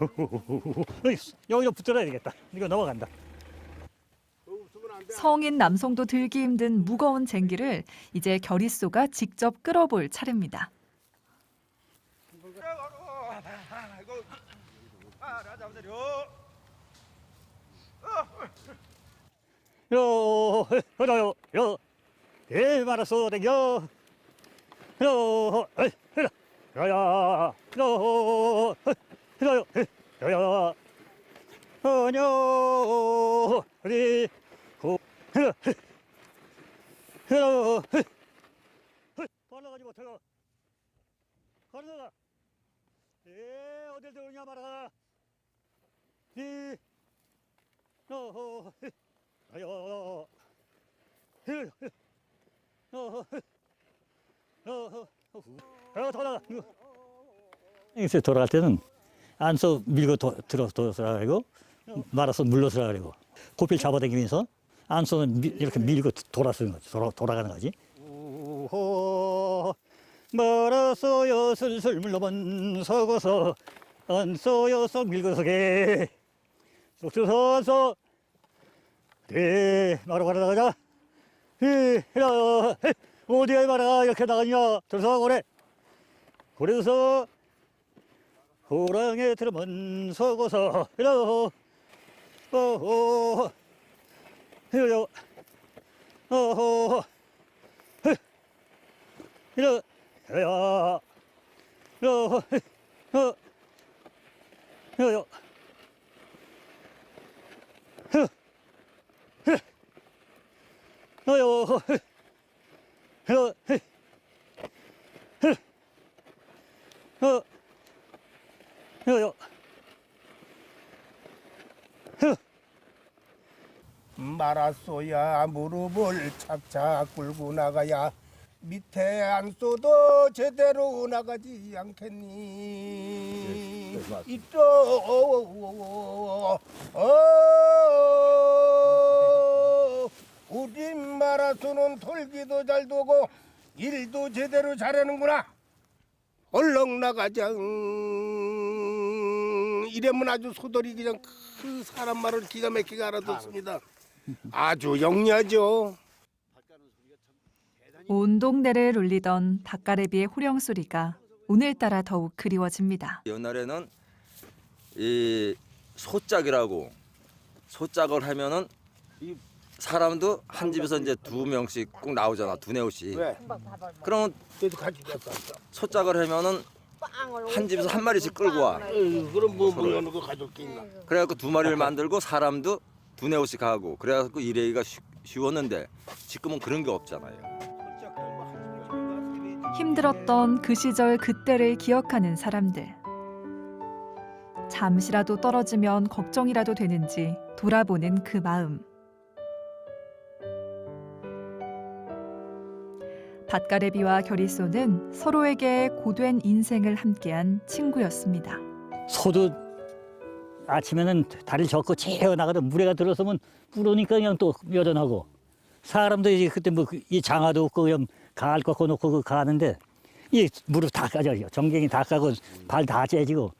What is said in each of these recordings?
여기로 붙들어야 되겠다. 이거 넘어간다. 성인 남성도 들기 힘든 무거운 쟁기를 이제 결의소가 직접 끌어볼 차례입니다. 요, 허요, 요, 예, 말았어, 댕겨. 요, 에이, 헤라, 야야, 야야, 어녀, 우리, 고, 헤라, 헤라, 빨라가지 못해요. 가르다가, 예, 어딜 들어오냐 말아. 이, 어, 헤, 아여, 헤, 헤, 어, 헤, 어, 어, 어, 돌아가. 이제 돌아갈 때는 안서 밀고 도, 들어 들어가고 말아서 물러서라 그리고 고필 잡아당기면서 안서는 미, 이렇게 밀고 돌아서는 거지. 돌아, 돌아가는 거지. 우호 말아서요 슬슬 물러만 서고서 안서요 썩 밀고서게 쏙쏙서서 네 마루 가러 나가자 히 야, 헤, 어디에 말아 이렇게 나가냐 들어서 고래 고래서 호랑이 들으면 서고서 이러 어호 이러 어호 헤, 이러 야 이러 헤, 어 이러 어여 어 어, 여여, 말았소야. 무릎을 착착 꿇고 나가야 밑에 안 쏘도 제대로 나가지 않겠니? 이쪽 어 우리 마라소는 돌기도 잘 도고 일도 제대로 잘하는구나. 얼렁 나가자. 이러면 아주 소돌이 그냥 그 사람 말을 기가 막히게 알아듣습니다 아주 영리하죠. 온 동네를 울리던 닭가래비의 호령 소리가 오늘따라 더욱 그리워집니다. 옛날에는 이 소짝이라고 소짝을 하면은 이 사람도 한 집에서 이제 두 명씩 꼭 나오잖아 두네 옷이 왜? 그러면 그래도 같이 갔어 소짝을 하면은 한 집에서 한 마리씩 끌고 와. 그럼 뭐 물어놓고 가져올 게 있나 그래갖고 두 마리를 만들고 사람도 두네 옷씩 하고 그래갖고 일하기가 쉬- 쉬웠는데 지금은 그런 게 없잖아요 힘들었던 그 시절 그때를 기억하는 사람들. 잠시라도 떨어지면 걱정이라도 되는지 돌아보는 그 마음. 밭가래비와 결의소는 서로에게 고된 인생을 함께한 친구였습니다. 소도 아침에는 다리를 젓고 채어 나가다 물에가 들어서면 부르니까 그냥 또 여전하고 사람도 이제 그때 뭐 이 장화도 없고 그냥 가을 꺾어 놓고 그 가는데 이 무릎 다 까져요 정갱이 다 까고 발 다 째지고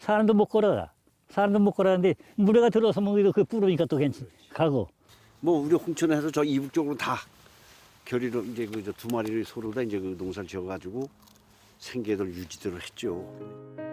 사람도 못 걸어가 사람도 못 걸어가는데 물에가 들어서면 그 부르니까 또 괜찮 가고 뭐 우리 홍천에서 저 이북 쪽으로 다 결의로 이제 그 두 마리를 서로 다 이제 그 농사를 지어가지고 생계들 유지들을 했죠.